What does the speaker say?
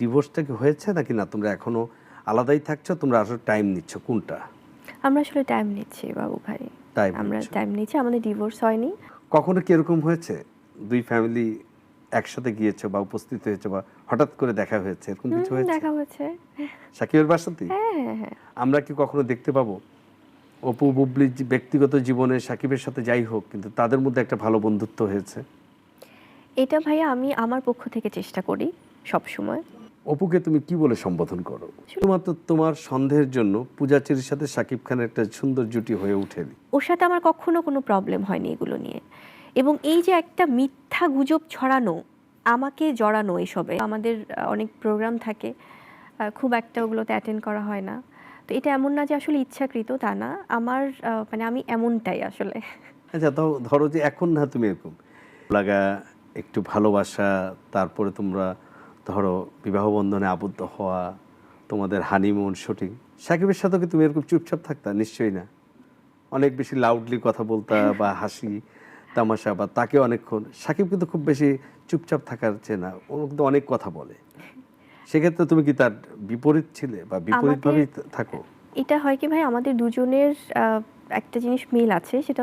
ডিভোর্সটা কি হয়েছে নাকি না? তোমরা এখনও আলাদাই থাকছো? তোমরা আসলে টাইম নিচ্ছ কোনটা? আমরা আসলে টাইম নিচ্ছি বাবু ভাই। আমরা টাইম নিচ্ছি আমাদের ডিভোর্স হয়নি। কখনো কি এরকম হয়েছে? দুই ফ্যামিলি একসাথে গিয়েছো বা উপস্থিত হয়েছে বা হঠাৎ করে দেখা হয়েছে? এরকম কিছু হয়েছে? দেখা হচ্ছে সাকিবের বাসাতেই? হ্যাঁ হ্যাঁ হ্যাঁ আমরা কি কখনো দেখতে পাবো? অপু বুবলির ব্যক্তিগত জীবনে সাকিবের সাথে যাই হোক কিন্তু তাদের মধ্যে একটা ভালো বন্ধুত্ব হয়েছে? এটা ভাইয়া আমি আমার পক্ষ থেকে চেষ্টা করি সব সময় অপুকে তুমি কি বলে সম্বোধন করো? শুধুমাত্র তোমার সন্দেহের জন্য পূজাচির সাথে সাকিব খানের একটা সুন্দর জুটি হয়ে উঠেনি ওর সাথে আমার কখনো কোনো প্রবলেম হয়নি এগুলো নিয়ে। এবং এই যে একটা মিথ্যা গুজব ছড়ানো আমাকে জড়ানো এসবে আমাদের অনেক প্রোগ্রাম থাকে খুব একটা ওগুলোতে অ্যাটেন্ড করা হয় না। তো এটা এমন না যে আসলে ইচ্ছাকৃত তা না। আমার মানে আমি এমনটাই আসলে। আচ্ছা তো ধরো যে এখন না তুমি এরকম। লাগা একটু ভালোবাসা তারপরে তোমরা ধরো বিবাহ বন্ধনে আবদ্ধ হওয়া তোমাদের হানিমুন শুটিং সাকিবের সাথে কি তুমি এরকম চুপচাপ থাকতা? নিশ্চয়ই না। অনেক বেশি লাউডলি কথা বলতা বা হাসি তামাশা বা তাকে অনেকক্ষণ। সাকিব কিন্তু খুব বেশি চুপচাপ থাকার চেয়ে না ও কিন্তু অনেক কথা বলে। সেক্ষেত্রে তুমি কি তার বিপরীত ছিলে বা বিপরীতভাবেই থাকো? এটা হয় কি ভাই আমাদের দুজনের একটা জিনিস মিল আছে সেটা